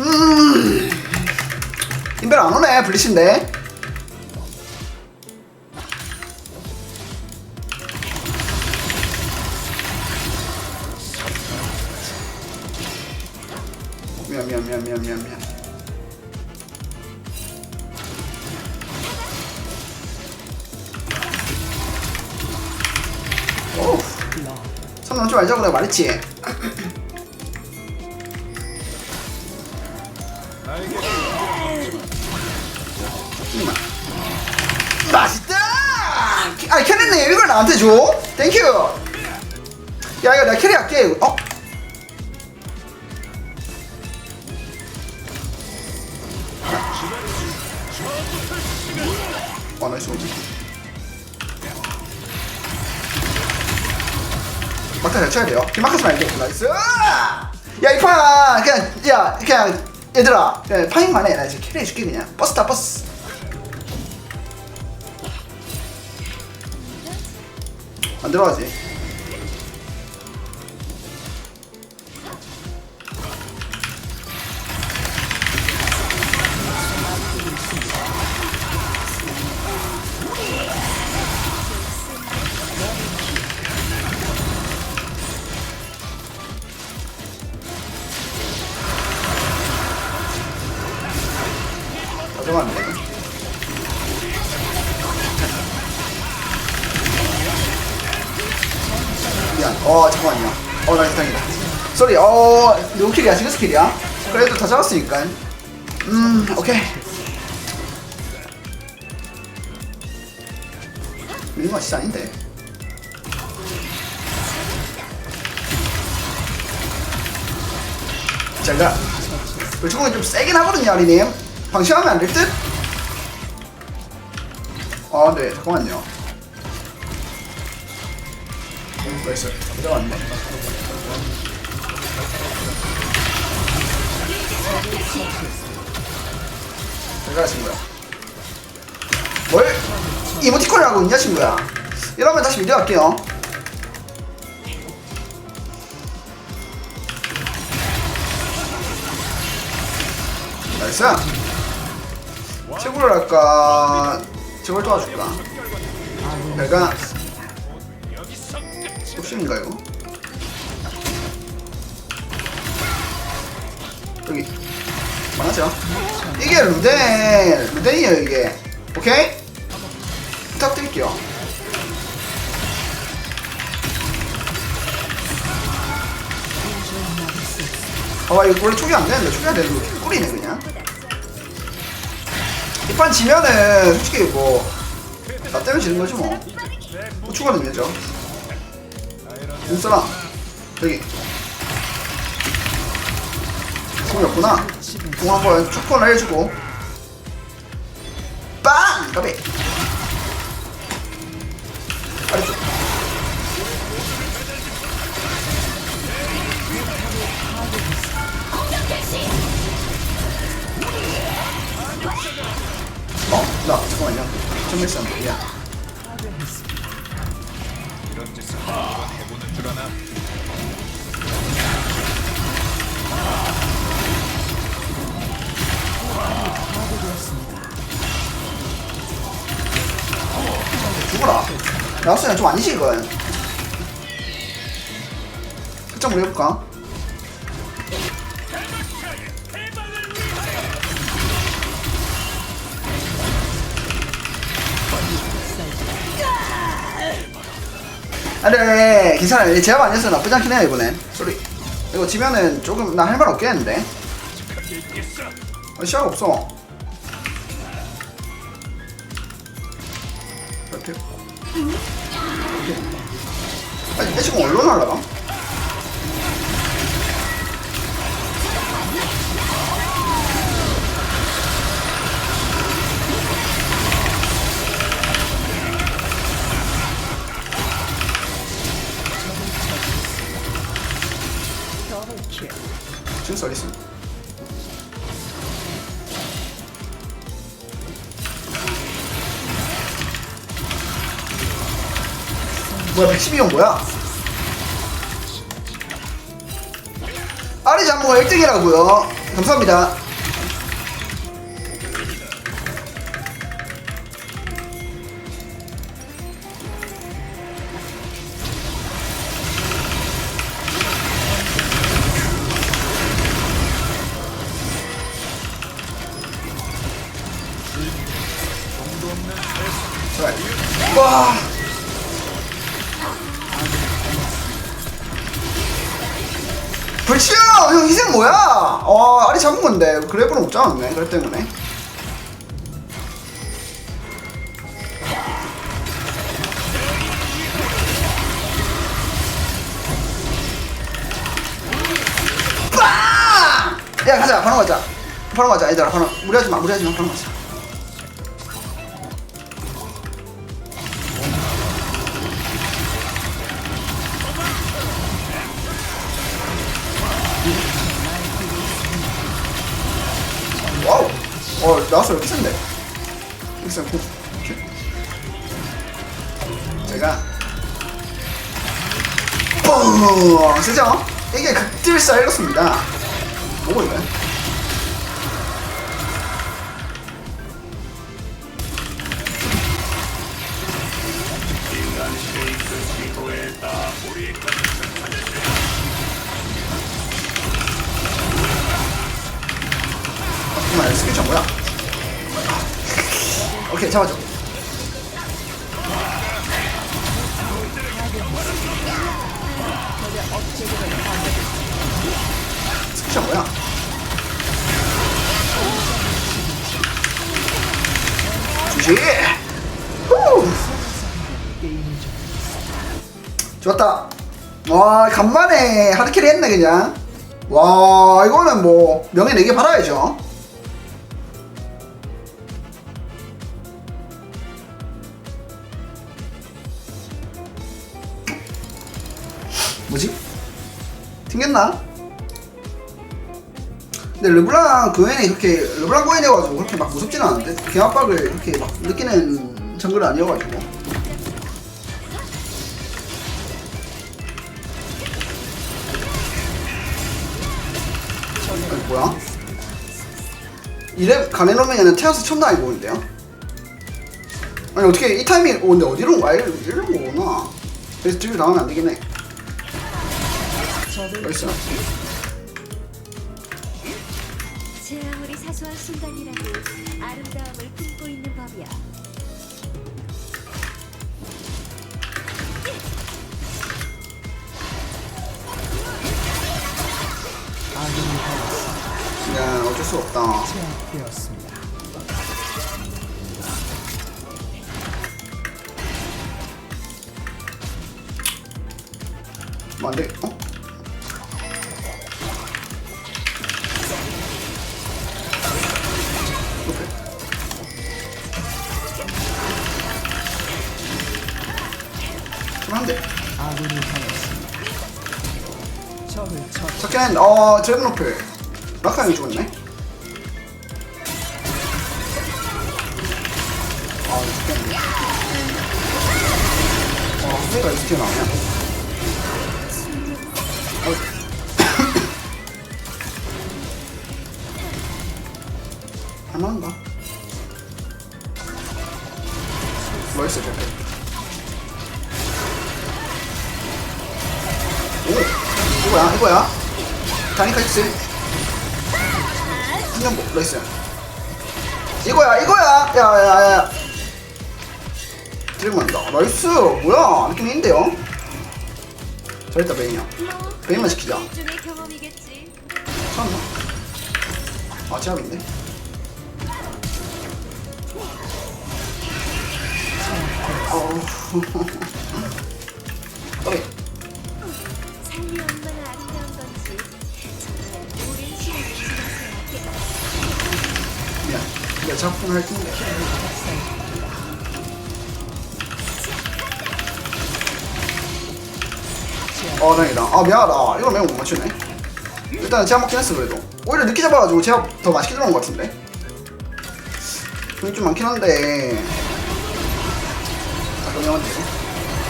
음. 인벨 안 오네 블리신데. 미안 미안 미안 미안 미안 미안. 오. 손 넘지 말자고 내가 말했지. 맛있다! 아니 캐리님 이걸 나한테 줘? 땡큐! 야 이거 내가 캐리할게 어? 어 나이스 막타 잘 쳐야 돼요 길막하지 말고 나이스 야 이판 그냥 야 그냥 얘들아 그냥 파인만 해나 지금 캐리 해줄게 그냥. 버스다 버스. 안 들어가지 어 잠깐만요. 어 나이스 다행이다 쏘리 어 누구 킬이야. 싱글 스킬이야? 그래도 다 잡았으니까. 음 오케이. 건 진짜 아닌데. 잘가 물총이 좀 세긴 하거든요 아리님 방심하면 안 될 듯? 아 네 잠깐만요 나이스 들어갔네 잘가 친구야. 뭘? 이모티콘을 하고 있냐 친구야? 이러면 다시 미디어 할게요. 나이스. 최고를 할까? 저걸 도와줄까? 내가 이거 여기. 망하죠? 이게 루덴 루덴이에요 이게. 오케이? 부탁드릴게요. 아 이거 원래 초기 안 되는데 초기 안 되는데 이거 꿀이네 그냥. 이 판 지면은 솔직히 뭐나 때문에 지는 거지 뭐. 후추가 능력죠 눈사람 여기. 공이 없구나. 공 한번 축권을 해주고. 빵! 까비. 아래쪽 어? 나 잠깐만요. 싸움. 야 이런 짓을 아나? 죽어라 나왔으면 좀 아니지 이건 우리 해볼까? 네, 괜찮아요. 제압 아니어서 나쁘지 않긴 해요 이번엔. 쏘리 이거 지면은 조금 나 할 말 없겠는데. 아, 시야가 없어. 이렇게. 아니 애쉬공 얼로 날라가? 뭐야 112형 뭐야? 아리 장모가 1등이라고요 감사합니다. 그래브는 못 잡았네. 그래 때문에. 빵! 야 가자 바로 가자 바로 가자 얘들아 바로 무리하지 마 무리하지 마 바로 가자 나왔어 이렇게 센데 이렇게 센 고. 제가 뻥 세죠? 이게 극딜사 이렇습니다 뭐고 잠 잡아줘. 스피처 뭐야? 주시 후! 좋았다. 와 간만에 하드캐리 했네 그냥. 와 이거는 뭐 명예 4개 받아야죠 튕겼나? 근데 르블랑 그웬이 그렇게 르블랑 고엔이어가지고 그렇게 막 무섭진 않은데? 개압박을 그렇게 막 느끼는 정글은 아니어가지고. 아니 뭐야? 이래 가네로맨은 태어서 처음 당해보는데요? 아니 어떻게 이 타이밍 어 근데 어디로 와 이러- 이러는 거구나? 그래서 뒤로 나가면 안 되긴 해 벌써 제 아무리 사소한 순간이라도 아름다움을 품고 있는 법이야. 야 어쩔 수 없다. 뭐 좀 한대 첫캔 어 드래곤 오플. 라카이 죽었네 아 죽겠네 아 후회가 이렇게 나오냐 할만한가? 멋있어 저게 오 이거야 이거야. 다니카 익스. 한년보 나이스. 이거야 이거야. 야야야. 드래곤만다. 나이스. 뭐야? 느낌 있는데요? 잘했다 베인이야. 뭐 베인만 시키자. 참나? 아 제압인데? 어우 작품을 할 텐데 어 다행이다. 아 미안하다. 이걸 매우 못 맞추네. 일단은 제압 먹긴 했어 그래도. 오히려 늦게 잡아가지고 제압 더 맛있게 들어온 것 같은데? 돈이 좀 많긴 한데. 아 너무 한데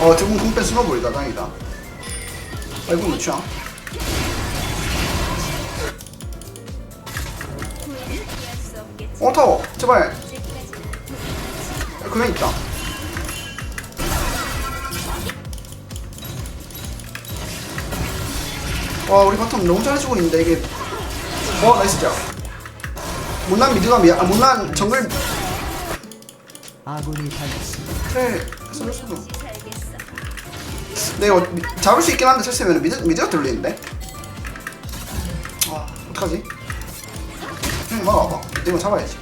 어 드분 궁뺀 스노볼이다. 다행이다. 아이고 몇 취야 어 타워. 제발. 언제까지나 그냥 있다. 와 우리 바텀 너무 잘해주고 있는데 이게. 어 나이스 자 못난 미드가 미안 아 못난 정글. 아군이 쏠수도 살겠어. 근데 이거 미- 잡을 수 있긴 한데 쳤으면 미드, 미드가 들리는데? 아 어떡하지 이거 잡아야지.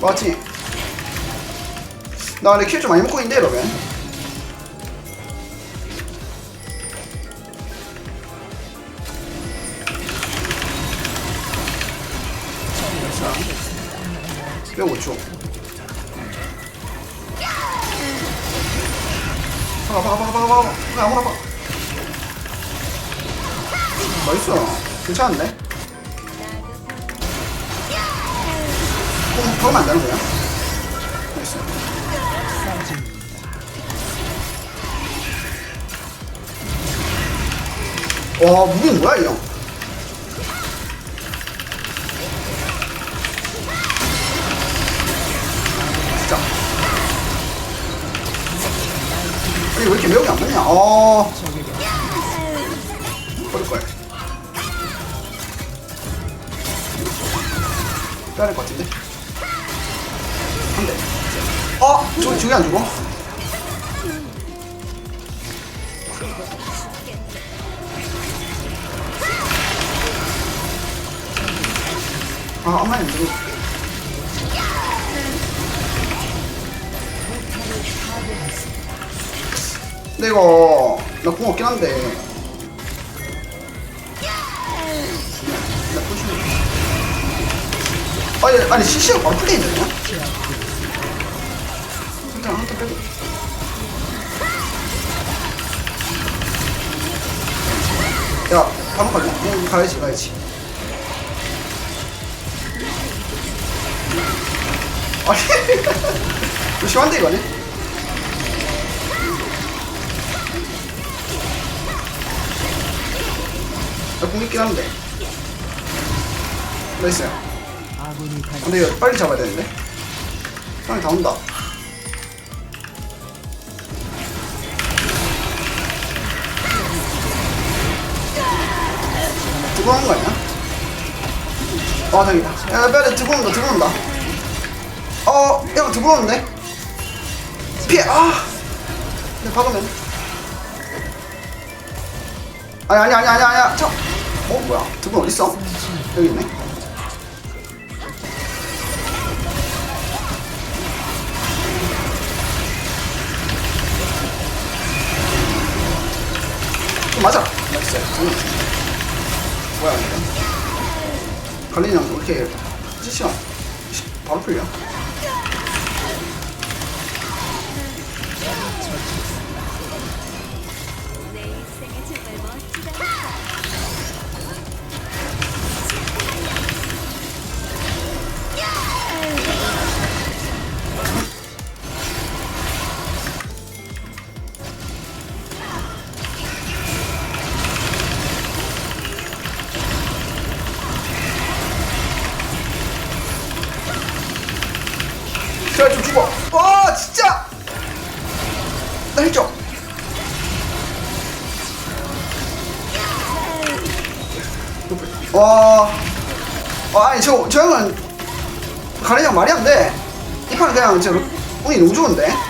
맞지? 나 근데 킬좀 많이 먹고 있는데 이러면 몇 5초 그냥 아무나 박아 나이스 괜찮은데? 어, 박으면 안 되는 거야? 나이스 와 무빙 뭐야 이 형? 왜 이렇게 매운게 안 맞냐? 어 버릴 거야 빼야 될것 같은데 한대 어? 저, 저기 안 죽어? 아, 엄마 안 죽어. 근데 이거. 나궁 없긴 한데. 아니 아니 CC가 바로 플레이 되냐? 일단 한턴 빼고. 야 바로 가자 응 가야지 가야지. 아니. 좀 심한데 이거는 나 궁 있긴 한데. 나이스 근데 이거 빨리 잡아야 되는데? 형이 다 온다. 들어오는 거 아니야? 아 다행이다. 야 빨리 들어온다 들어온다. 어형 들어오는데? 피해 아! 근데 박으면 아니 아니 아니 아니 아니야 저 어? 뭐야 두 분 어딨어? 여기 있네 좀 맞아. 나이스. 응. 뭐야 이거? 갈리는 형 이렇게 찌시야. 바로 풀려. 제발 좀 죽어. 와 진짜. 나 했죠. 와. 와 아니 저, 저 형은 형 말이 안 돼. 이 판은 그냥 저 운이 너무 좋은데.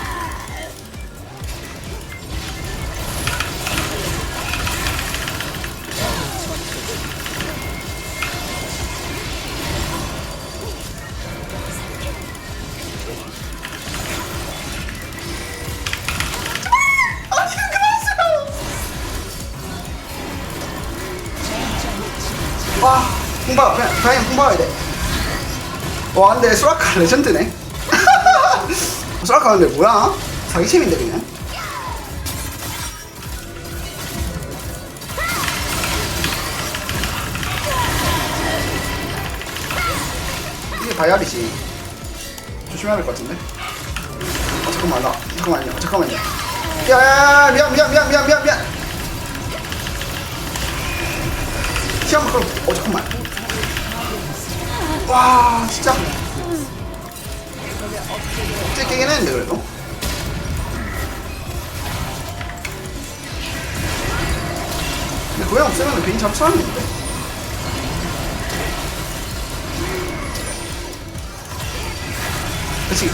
와, 근데 소라카 레전드네. 소라카 근데 뭐야? 사기챔인데 그냥. 이게 바이알이지. 조심해야 될 것 같은데. 잠깐만 나 잠깐만요 잠깐만요 야야야 미안 미안 미안 미안 미안 미안 시간 끌어 어 잠깐만 와 진짜. 꽤 깨긴 했는데 그래도? 근데 고양 없으면 괜히 잡사람인데? 그치?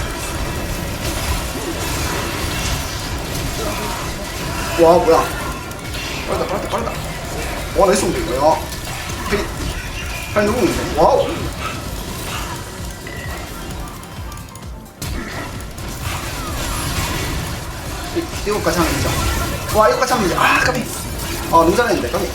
와 뭐야? 빠르다 빠르다 빠르다. 와 나이스 온데 이거야 페리 페리 누구 있는데 와우 이- 이거까지 하면 되죠? 와 이거까지 하면 되죠? 아 까비. 아 너무 잘했는데 까비.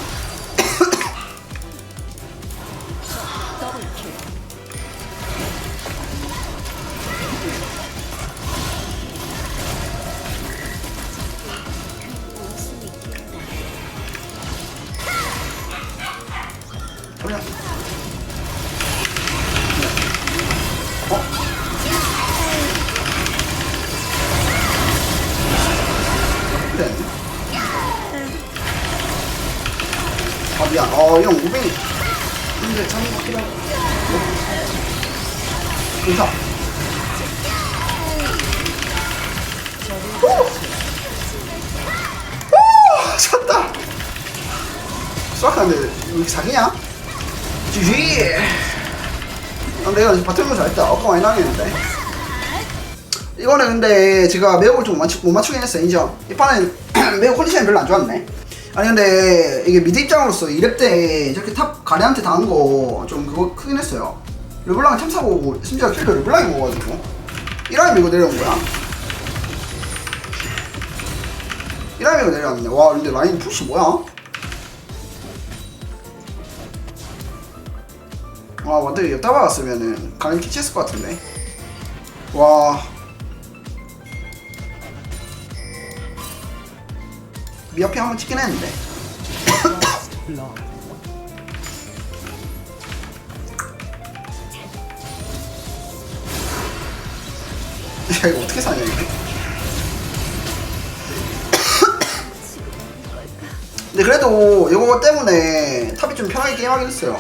그냥 어 이런 무빙이 근데 잡는 것 같기도 하고. 인사 오! 오! 쳤다. 수학하는데 왜 이렇게 사기냐? GG 아, 내가 바텀을 잘했다. 아까 많이 당했는데. 이거는 근데 제가 매혹을 좀 못 맞추긴 했어요. 인정. 이 판은 매혹 컨디션이 별로 안 좋았네 아니 근데 이게 미드 입장으로서 2렙 때 저렇게 탑 가네한테 당한 거 좀 그거 크긴 했어요. 르블랑을 참 사고 심지어 킬도 르블랑이 먹어가지고. 1라인 밀고 내려온 거야? 1라인 밀고 내려왔네. 와 근데 라인 푸시 뭐야? 와 완전히 옆다 박았으면은 가능 키치했을 것 같은데. 와 미어피 한번 찍긴 했는데. 야 이거 어떻게 사냐 이거? 근데 그래도 이거 때문에 탑이 좀 편하게 게임하긴 했어요.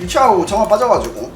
유치하고 정화 빠져가지고